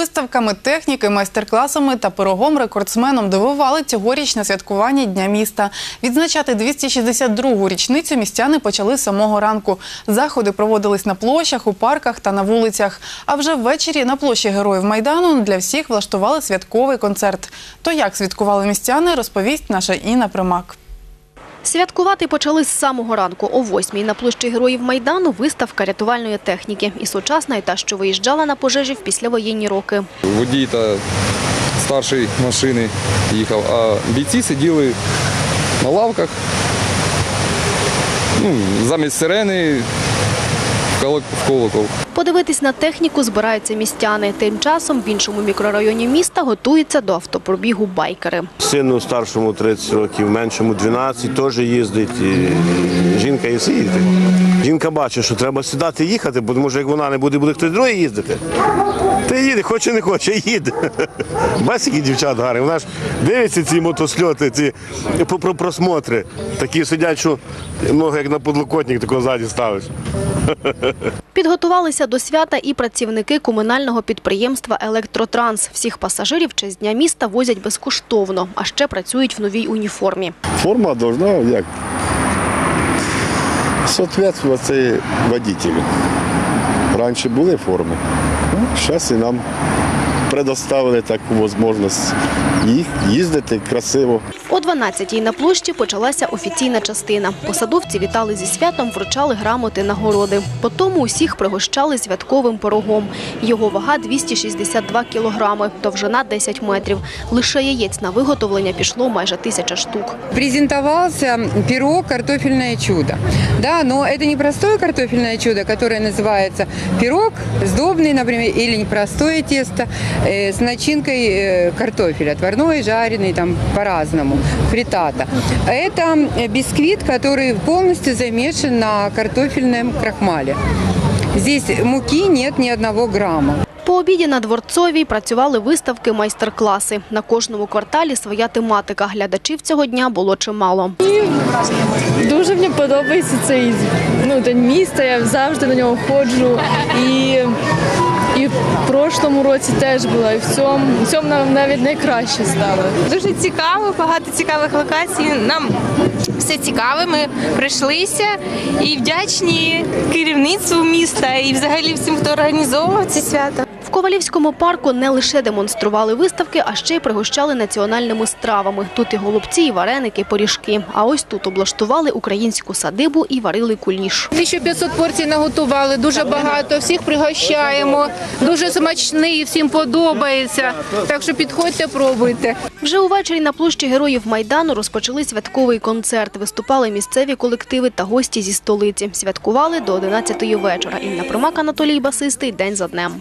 Виставками техніки, майстер-класами та пирогом рекордсменом дивували цьогорічне святкування Дня міста. Відзначати 262-гу річницю містяни почали з самого ранку. Заходи проводились на площах, у парках та на вулицях. А вже ввечері на площі Героїв Майдану для всіх влаштували святковий концерт. То як святкували містяни, розповість наша Інна Примак. Святкувати почали з самого ранку. О восьмій на площі Героїв Майдану виставка рятувальної техніки. І сучасна, і та, що виїжджала на пожежі в післявоєнні роки. Водій та старший машини їхав, а бійці сиділи на лавках. Ну, замість сирени в колокол. Подивитись на техніку збираються містяни. Тим часом в іншому мікрорайоні міста готуються до автопробігу байкери. Сину старшому 30 років, меншому 12, теж їздить. І жінка і всі їздить. Жінка бачить, що треба сідати і їхати, бо що як вона не буде, буде хтось другий їздити. Ти їде, хоче не хоче, їде. Бачиш, які дівчат гарні. Вона ж дивиться ці мотосльоти, ці про- про- просмотри. Такі сидять, що ноги як на подлокотник, тако ззаді ставиш. Підготувалися до свята і працівники комунального підприємства «Електротранс». Всіх пасажирів чи з Дня міста возять безкоштовно, а ще працюють в новій уніформі. Форма повинна як відповідати водителю. Раніше були форми, ну, зараз і нам предоставили таку можливість їх їздити красиво. О 12-й на площі почалася офіційна частина. Посадовці вітали зі святом, вручали грамоти, нагороди. Потім усіх пригощали святковим пирогом. Його вага 262 кілограми, довжина 10 метрів. Лише яєць на виготовлення пішло майже тисяча штук. презентовался пирог «Картофельное чудо». Да, но это не простое картофельное чудо, которое называется пирог сдобный, например, или непростое тесто э, с начинкой э, картофеля, отварной, жареный, там по-разному, фритата. Это э, бисквит, который полностью замешан на картофельном крахмале. Здесь муки нет ни одного грамма. По обіді на Дворцовій працювали виставки, майстер-класи. На кожному кварталі своя тематика. Глядачів цього дня було чимало. Дуже мені подобається цей ну, день міста, я завжди на нього ходжу. І, і в прошлому році теж була, і в цьому, в цьому нам навіть найкраще стало. Дуже цікаво, багато цікавих локацій. Нам все цікаве. Ми прийшлися і вдячні керівництву міста і взагалі всім, хто організовував ці свято. В Ковалівському парку не лише демонстрували виставки, а ще й пригощали національними стравами. Тут і голубці, і вареники, і пиріжки. А ось тут облаштували українську садибу і варили куліш. 1500 порцій наготували, дуже багато, всіх пригощаємо, дуже смачний, всім подобається. Так що підходьте, пробуйте. Вже увечері на площі Героїв Майдану розпочали святковий концерт. Виступали місцеві колективи та гості зі столиці. Святкували до 11-ї вечора. Інна Примак, Анатолій Басистий. День за днем.